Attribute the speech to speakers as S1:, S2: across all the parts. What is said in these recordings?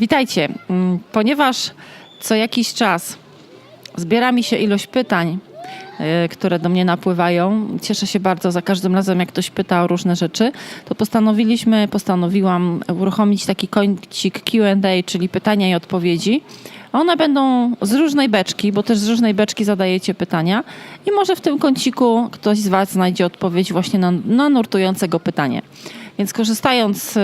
S1: Witajcie. Mm, Ponieważ co jakiś czas zbiera mi się ilość pytań, y, które do mnie napływają, cieszę się bardzo za każdym razem, jak ktoś pyta o różne rzeczy, to postanowiliśmy, postanowiłam uruchomić taki kącik Q&A, czyli pytania i odpowiedzi. One będą z różnej beczki, bo też z różnej beczki zadajecie pytania i może w tym kąciku ktoś z Was znajdzie odpowiedź właśnie na, na nurtujące go pytanie. Więc korzystając y,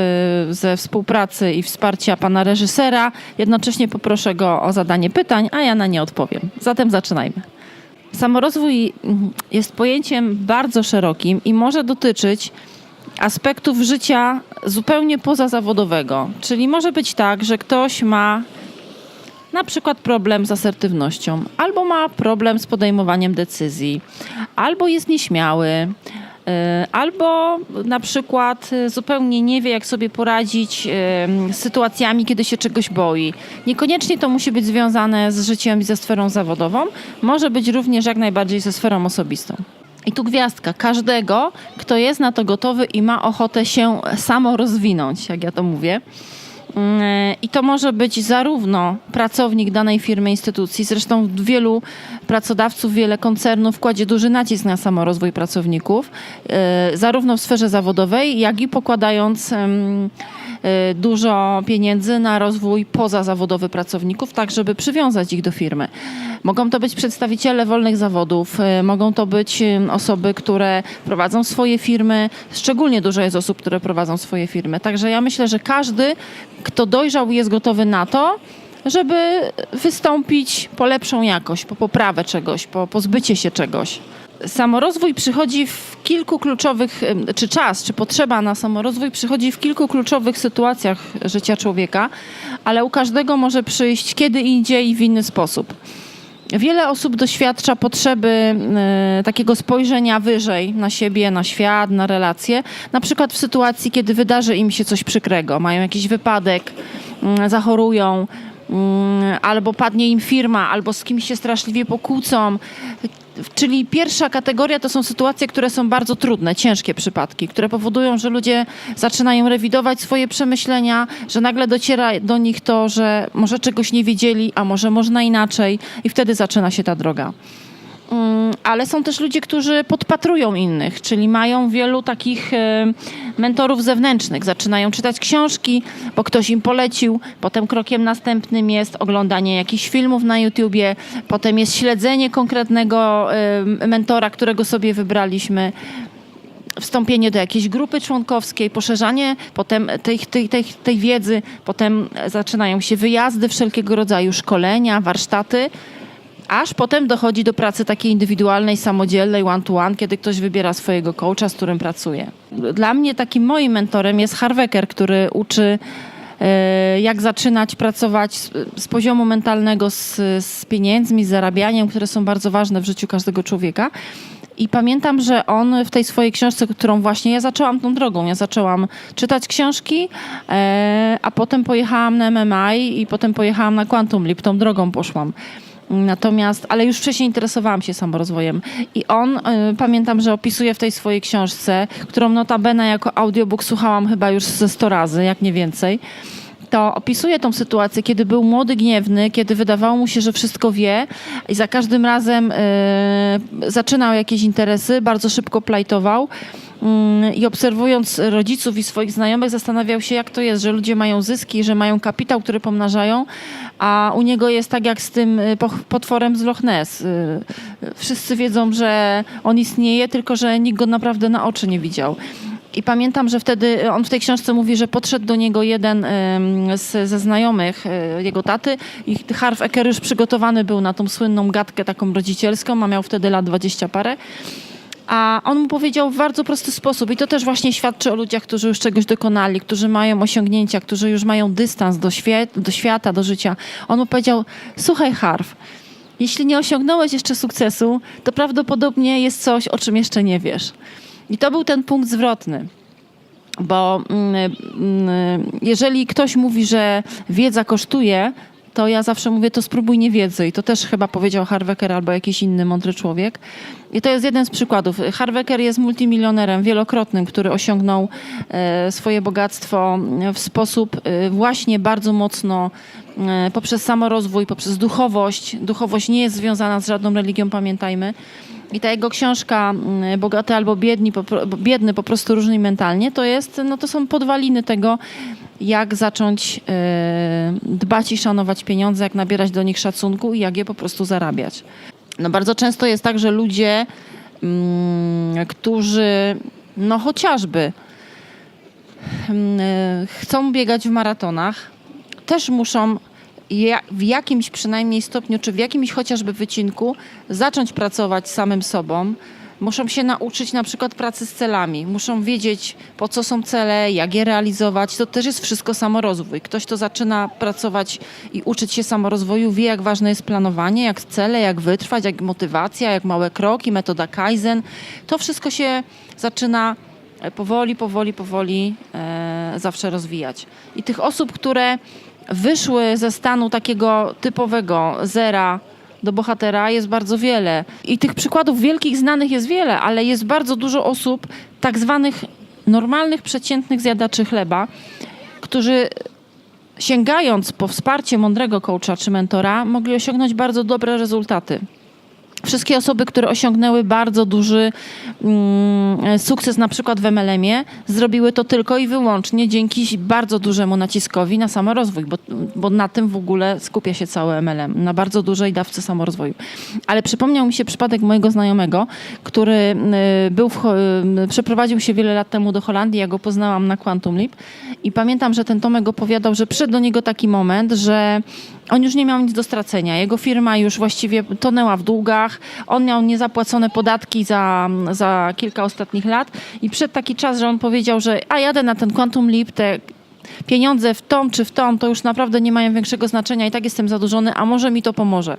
S1: ze współpracy i wsparcia pana reżysera, jednocześnie poproszę go o zadanie pytań, a ja na nie odpowiem. Zatem zaczynajmy. Samorozwój mm, jest pojęciem bardzo szerokim i może dotyczyć aspektów życia zupełnie pozazawodowego. Czyli może być tak, że ktoś ma na przykład problem z asertywnością, albo ma problem z podejmowaniem decyzji, albo jest nieśmiały, albo na przykład y, zupełnie nie wie, jak sobie poradzić y, z sytuacjami, kiedy się czegoś boi. Niekoniecznie to musi być związane z życiem i ze sferą zawodową, może być również jak najbardziej ze sferą osobistą. I tu gwiazdka każdego, kto jest na to gotowy i ma ochotę się samo rozwinąć, jak ja to mówię. I to może być zarówno pracownik danej firmy, instytucji, zresztą wielu pracodawców, wiele koncernów kładzie duży nacisk na samorozwój pracowników, e, zarówno w sferze zawodowej, jak i pokładając dużo pieniędzy na rozwój pozazawodowy pracowników, tak żeby przywiązać ich do firmy. Mogą to być przedstawiciele wolnych zawodów, e, mogą to być em, osoby, które prowadzą swoje firmy. Szczególnie dużo jest osób, które prowadzą swoje firmy. Także ja myślę, że każdy, kto dojrzał i jest gotowy na to, żeby wystąpić po lepszą jakość, po poprawę czegoś, po pozbycie się czegoś. Samorozwój przychodzi w kilku kluczowych, czy czas, czy potrzeba na samorozwój przychodzi w kilku kluczowych sytuacjach życia człowieka, ale u każdego może przyjść kiedy indziej i w inny sposób. Wiele osób doświadcza potrzeby e, takiego spojrzenia wyżej na siebie, na świat, na relacje. Na przykład w sytuacji, kiedy wydarzy im się coś przykrego, mają jakiś wypadek, mm, zachorują, albo padnie im firma, albo z kimś się straszliwie pokłócą. Czyli pierwsza kategoria to są sytuacje, które są bardzo trudne, ciężkie przypadki, które powodują, że ludzie zaczynają rewidować swoje przemyślenia, że nagle dociera do nich to, że może czegoś nie wiedzieli, a może można inaczej, i wtedy zaczyna się ta droga. Mm, Ale są też ludzie, którzy podpatrują innych, czyli mają wielu takich e, mentorów zewnętrznych. Zaczynają czytać książki, bo ktoś im polecił. Potem krokiem następnym jest oglądanie jakichś filmów na YouTubie. Potem jest śledzenie konkretnego e, mentora, którego sobie wybraliśmy wstąpienie do jakiejś grupy członkowskiej, poszerzanie potem tej, tej, tej, tej wiedzy, potem zaczynają się wyjazdy, wszelkiego rodzaju szkolenia, warsztaty, aż potem dochodzi do pracy takiej indywidualnej, samodzielnej, one-to-one, kiedy ktoś wybiera swojego coacha, z którym pracuje. Dla mnie takim moim mentorem jest Harvecker, który uczy e, jak zaczynać pracować z, z poziomu mentalnego z, z pieniędzmi, z zarabianiem, które są bardzo ważne w życiu każdego człowieka. I pamiętam, że on w tej swojej książce, którą właśnie ja zaczęłam tą drogą, ja zaczęłam czytać książki, e, a potem pojechałam na MMI i potem pojechałam na Quantum Leap, tą drogą poszłam. Natomiast, ale już wcześniej interesowałam się samorozwojem. I on, y, pamiętam, że opisuje w tej swojej książce, którą notabene jako audiobook słuchałam chyba już ze 100 razy, jak nie więcej, to opisuje tą sytuację, kiedy był młody, gniewny, kiedy wydawało mu się, że wszystko wie i za każdym razem y, zaczynał jakieś interesy, bardzo szybko plajtował. Mm, I obserwując rodziców i swoich znajomych, zastanawiał się, jak to jest, że ludzie mają zyski, że mają kapitał, który pomnażają, a u niego jest tak jak z tym y, potworem z Loch Ness. Y, Wszyscy wiedzą, że on istnieje, tylko że nikt go naprawdę na oczy nie widział. I pamiętam, że wtedy on w tej książce mówi, że podszedł do niego jeden z, ze znajomych y, jego taty i Harv Eker już przygotowany był na tą słynną gadkę taką rodzicielską, a miał wtedy lat 20 parę. A on mu powiedział w bardzo prosty sposób, i to też właśnie świadczy o ludziach, którzy już czegoś dokonali, którzy mają osiągnięcia, którzy już mają dystans do, świe- do świata, do życia. On mu powiedział: Słuchaj, Harv, jeśli nie osiągnąłeś jeszcze sukcesu, to prawdopodobnie jest coś, o czym jeszcze nie wiesz. I to był ten punkt zwrotny. Bo mm, mm, jeżeli ktoś mówi, że wiedza kosztuje, to ja zawsze mówię, to spróbuj niewiedzy. I to też chyba powiedział Harvecker albo jakiś inny mądry człowiek. I to jest jeden z przykładów. Harvecker jest multimilionerem wielokrotnym, który osiągnął e, swoje bogactwo w sposób e, właśnie bardzo mocno e, poprzez samorozwój, poprzez duchowość. Duchowość nie jest związana z żadną religią, pamiętajmy. I ta jego książka Bogaty albo biedni, biedny po prostu różni mentalnie, to jest, no to są podwaliny tego, jak zacząć e, dbać i szanować pieniądze, jak nabierać do nich szacunku i jak je po prostu zarabiać. No bardzo często jest tak, że ludzie, mm, którzy no chociażby mm, e, chcą biegać w maratonach, też muszą w jakimś przynajmniej stopniu, czy w jakimś chociażby wycinku zacząć pracować samym sobą. Muszą się nauczyć na przykład pracy z celami. Muszą wiedzieć, po co są cele, jak je realizować. To też jest wszystko samorozwój. Ktoś, kto zaczyna pracować i uczyć się samorozwoju, wie, jak ważne jest planowanie, jak cele, jak wytrwać, jak motywacja, jak małe kroki, metoda Kaizen. To wszystko się zaczyna e, powoli, powoli, powoli e, zawsze rozwijać. I tych osób, które wyszły ze stanu takiego typowego zera do bohatera jest bardzo wiele. I tych przykładów wielkich, znanych jest wiele, ale jest bardzo dużo osób, tak zwanych normalnych, przeciętnych zjadaczy chleba, którzy sięgając po wsparcie mądrego coacha czy mentora, mogli osiągnąć bardzo dobre rezultaty. Wszystkie osoby, które osiągnęły bardzo duży mm, sukces, na przykład w MLM-ie, zrobiły to tylko i wyłącznie dzięki bardzo dużemu naciskowi na samorozwój, bo, bo na tym w ogóle skupia się cały MLM, na bardzo dużej dawce samorozwoju. Ale przypomniał mi się przypadek mojego znajomego, który y, był w, y, przeprowadził się wiele lat temu do Holandii, ja go poznałam na Quantum Leap i pamiętam, że ten Tomek opowiadał, że przyszedł do niego taki moment, że on już nie miał nic do stracenia. Jego firma już właściwie tonęła w długach. On miał niezapłacone podatki za, za kilka ostatnich lat i przed taki czas, że on powiedział, że a jadę na ten Quantum Leap, te pieniądze w tą czy w tą, to już naprawdę nie mają większego znaczenia i tak jestem zadłużony, a może mi to pomoże.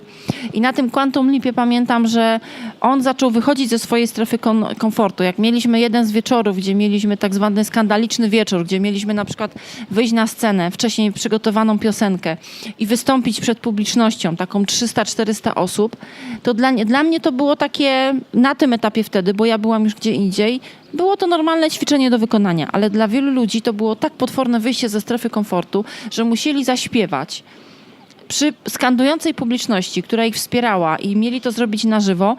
S1: I na tym Quantum Leapie pamiętam, że on zaczął wychodzić ze swojej strefy komfortu. Jak mieliśmy jeden z wieczorów, gdzie mieliśmy tak zwany skandaliczny wieczór, gdzie mieliśmy na przykład wyjść na scenę, wcześniej przygotowaną piosenkę i wystąpić przed publicznością, taką 300-400 osób, to dla, dla mnie to było takie na tym etapie wtedy, bo ja byłam już gdzie indziej, było to normalne ćwiczenie do wykonania, ale dla wielu ludzi to było tak potworne wyjście ze strefy komfortu, że musieli zaśpiewać przy skandującej publiczności, która ich wspierała i mieli to zrobić na żywo,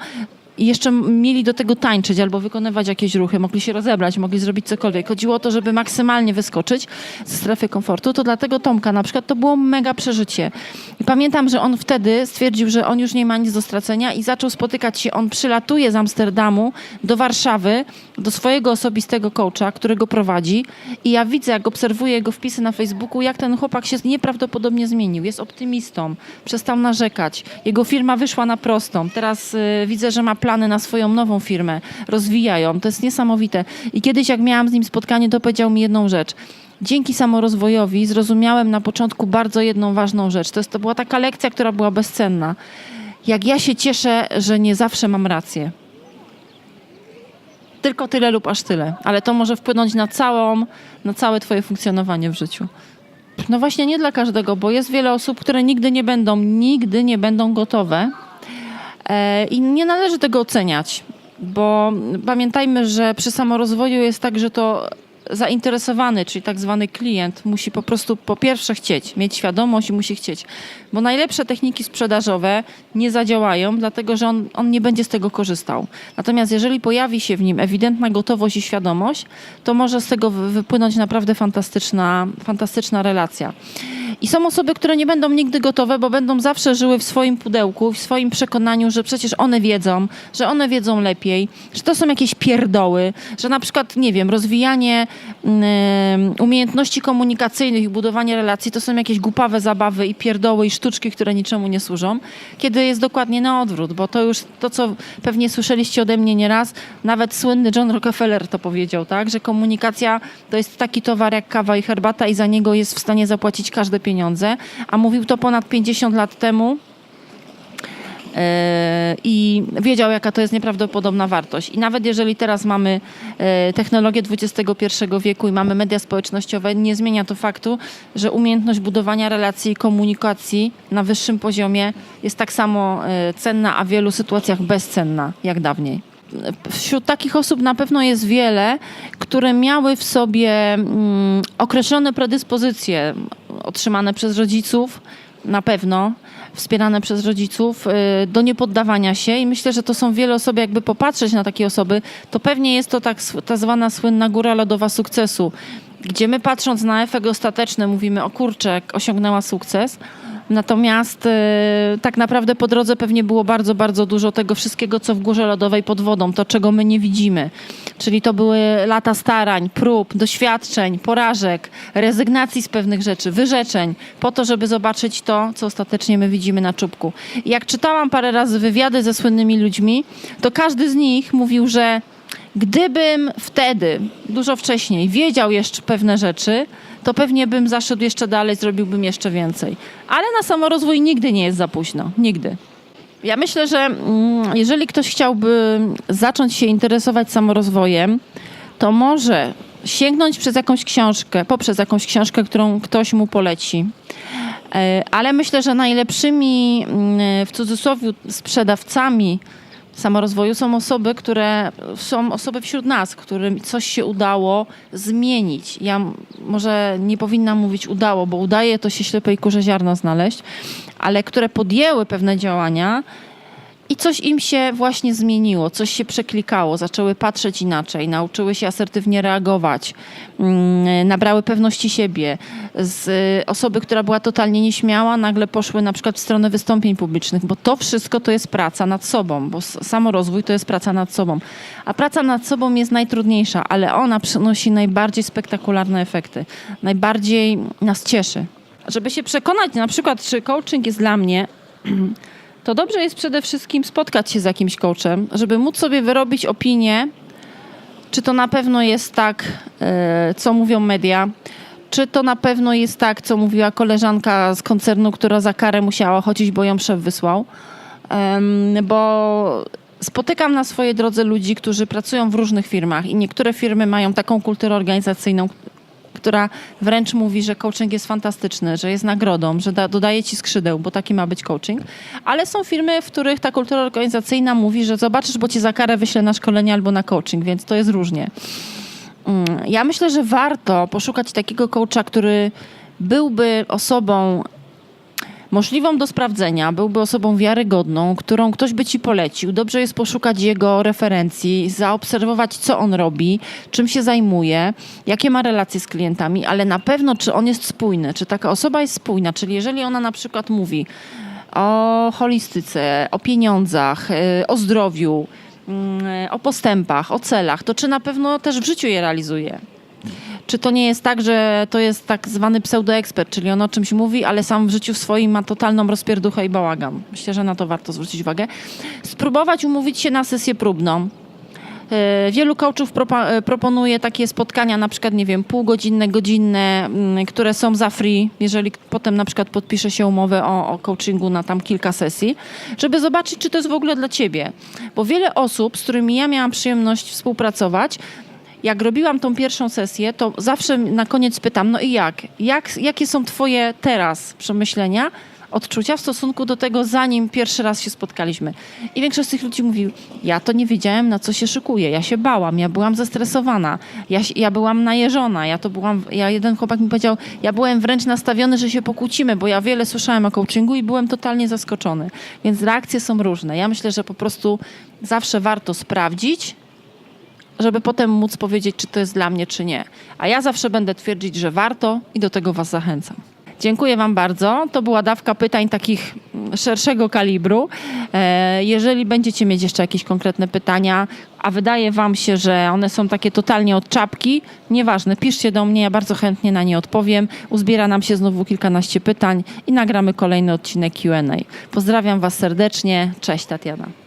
S1: i jeszcze mieli do tego tańczyć albo wykonywać jakieś ruchy, mogli się rozebrać, mogli zrobić cokolwiek. Chodziło o to, żeby maksymalnie wyskoczyć ze strefy komfortu. To dlatego Tomka na przykład to było mega przeżycie. I pamiętam, że on wtedy stwierdził, że on już nie ma nic do stracenia i zaczął spotykać się. On przylatuje z Amsterdamu do Warszawy, do swojego osobistego coacha, którego prowadzi. I ja widzę, jak obserwuję jego wpisy na Facebooku, jak ten chłopak się nieprawdopodobnie zmienił. Jest optymistą, przestał narzekać. Jego firma wyszła na prostą. Teraz y, widzę, że ma plany na swoją nową firmę. Rozwijają. To jest niesamowite. I kiedyś, jak miałam z nim spotkanie, to powiedział mi jedną rzecz. Dzięki samorozwojowi zrozumiałem na początku bardzo jedną ważną rzecz. To, jest, to była taka lekcja, która była bezcenna. Jak ja się cieszę, że nie zawsze mam rację. Tylko tyle lub aż tyle. Ale to może wpłynąć na całą, na całe twoje funkcjonowanie w życiu. No właśnie nie dla każdego, bo jest wiele osób, które nigdy nie będą, nigdy nie będą gotowe i nie należy tego oceniać, bo pamiętajmy, że przy samorozwoju jest tak, że to zainteresowany, czyli tak zwany klient musi po prostu po pierwsze chcieć, mieć świadomość i musi chcieć, bo najlepsze techniki sprzedażowe nie zadziałają, dlatego że on, on nie będzie z tego korzystał. Natomiast jeżeli pojawi się w nim ewidentna gotowość i świadomość, to może z tego wy- wypłynąć naprawdę fantastyczna, fantastyczna relacja. I są osoby, które nie będą nigdy gotowe, bo będą zawsze żyły w swoim pudełku, w swoim przekonaniu, że przecież one wiedzą, że one wiedzą lepiej, że to są jakieś pierdoły, że na przykład, nie wiem, rozwijanie mm, umiejętności komunikacyjnych i budowanie relacji to są jakieś głupawe zabawy i pierdoły i sztuczki, które niczemu nie służą, kiedy jest dokładnie na odwrót, bo to już to, co pewnie słyszeliście ode mnie nieraz, nawet słynny John Rockefeller to powiedział, tak, że komunikacja to jest taki towar jak kawa i herbata i za niego jest w stanie zapłacić każde pieniądze, a mówił to ponad 50 lat temu e, i wiedział, jaka to jest nieprawdopodobna wartość. I nawet jeżeli teraz mamy e, technologię XXI wieku i mamy media społecznościowe, nie zmienia to faktu, że umiejętność budowania relacji i komunikacji na wyższym poziomie jest tak samo e, cenna, a w wielu sytuacjach bezcenna jak dawniej. Wśród takich osób na pewno jest wiele, które miały w sobie mm, określone predyspozycje otrzymane przez rodziców, na pewno wspierane przez rodziców, y, do niepoddawania się. I myślę, że to są wiele osoby, jakby popatrzeć na takie osoby, to pewnie jest to tak, ta zwana słynna góra lodowa sukcesu, gdzie my patrząc na efekt ostateczny mówimy, o kurczę, osiągnęła sukces, Natomiast y, tak naprawdę po drodze pewnie było bardzo, bardzo dużo tego wszystkiego, co w górze lodowej pod wodą, to czego my nie widzimy. Czyli to były lata starań, prób, doświadczeń, porażek, rezygnacji z pewnych rzeczy, wyrzeczeń, po to, żeby zobaczyć to, co ostatecznie my widzimy na czubku. Jak czytałam parę razy wywiady ze słynnymi ludźmi, to każdy z nich mówił, że Gdybym wtedy, dużo wcześniej, wiedział jeszcze pewne rzeczy, to pewnie bym zaszedł jeszcze dalej, zrobiłbym jeszcze więcej. Ale na samorozwój nigdy nie jest za późno. Nigdy. Ja myślę, że mm, jeżeli ktoś chciałby zacząć się interesować samorozwojem, to może sięgnąć przez jakąś książkę, poprzez jakąś książkę, którą ktoś mu poleci. E, Ale myślę, że najlepszymi mm, w cudzysłowie sprzedawcami samorozwoju są osoby, które są osoby wśród nas, którym coś się udało zmienić. Ja może nie powinnam mówić udało, bo udaje to się ślepej kurze ziarno znaleźć, ale które podjęły pewne działania i coś im się właśnie zmieniło, coś się przeklikało, zaczęły patrzeć inaczej, nauczyły się asertywnie reagować, mm, nabrały pewności siebie. Z y, osoby, która była totalnie nieśmiała, nagle poszły na przykład w stronę wystąpień publicznych, bo to wszystko to jest praca nad sobą, bo samorozwój to jest praca nad sobą. A praca nad sobą jest najtrudniejsza, ale ona przynosi najbardziej spektakularne efekty, najbardziej nas cieszy. Żeby się przekonać na przykład, czy coaching jest dla mnie, to dobrze jest przede wszystkim spotkać się z jakimś coachem, żeby móc sobie wyrobić opinię, czy to na pewno jest tak, e, co mówią media, czy to na pewno jest tak, co mówiła koleżanka z koncernu, która za karę musiała chodzić, bo ją szef wysłał. Bo spotykam na swojej drodze ludzi, którzy pracują w różnych firmach i niektóre firmy mają taką kulturę organizacyjną, która wręcz mówi, że coaching jest fantastyczny, że jest nagrodą, że da, dodaje ci skrzydeł, bo taki ma być coaching. Ale są firmy, w których ta kultura organizacyjna mówi, że zobaczysz, bo ci za karę wyślę na szkolenie albo na coaching, więc to jest różnie. Mm, Ja myślę, że warto poszukać takiego coacha, który byłby osobą możliwą do sprawdzenia, byłby osobą wiarygodną, którą ktoś by ci polecił. Dobrze jest poszukać jego referencji, zaobserwować, co on robi, czym się zajmuje, jakie ma relacje z klientami, ale na pewno, czy on jest spójny, czy taka osoba jest spójna, czyli jeżeli ona na przykład mówi o holistyce, o pieniądzach, y, o zdrowiu, mm, o postępach, o celach, to czy na pewno też w życiu je realizuje? Czy to nie jest tak, że to jest tak zwany pseudoekspert, czyli on o czymś mówi, ale sam w życiu swoim ma totalną rozpierduchę i bałagan? Myślę, że na to warto zwrócić uwagę. Spróbować umówić się na sesję próbną. E, Wielu coachów e, proponuje takie spotkania, na przykład, nie wiem, półgodzinne, godzinne, mm, które są za free, jeżeli potem na przykład podpisze się umowę o, o coachingu na tam kilka sesji, żeby zobaczyć, czy to jest w ogóle dla ciebie. Bo wiele osób, z którymi ja miałam przyjemność współpracować, jak robiłam tą pierwszą sesję, to zawsze na koniec pytam, no i jak? jak? Jakie są twoje teraz przemyślenia, odczucia w stosunku do tego, zanim pierwszy raz się spotkaliśmy? I większość z tych ludzi mówił, ja to nie wiedziałem, na co się szykuję. Ja się bałam, ja byłam zestresowana, ja, ja byłam najeżona, ja to byłam, ja jeden chłopak mi powiedział, ja byłem wręcz nastawiony, że się pokłócimy, bo ja wiele słyszałem o coachingu i byłem totalnie zaskoczony. Więc reakcje są różne. Ja myślę, że po prostu zawsze warto sprawdzić, żeby potem móc powiedzieć, czy to jest dla mnie, czy nie. A ja zawsze będę twierdzić, że warto i do tego Was zachęcam. Dziękuję Wam bardzo. To była dawka pytań takich mm, szerszego kalibru. E, Jeżeli będziecie mieć jeszcze jakieś konkretne pytania, a wydaje Wam się, że one są takie totalnie od czapki, nieważne, piszcie do mnie, ja bardzo chętnie na nie odpowiem. Uzbiera nam się znowu kilkanaście pytań i nagramy kolejny odcinek QA. Pozdrawiam Was serdecznie. Cześć, Tatiana.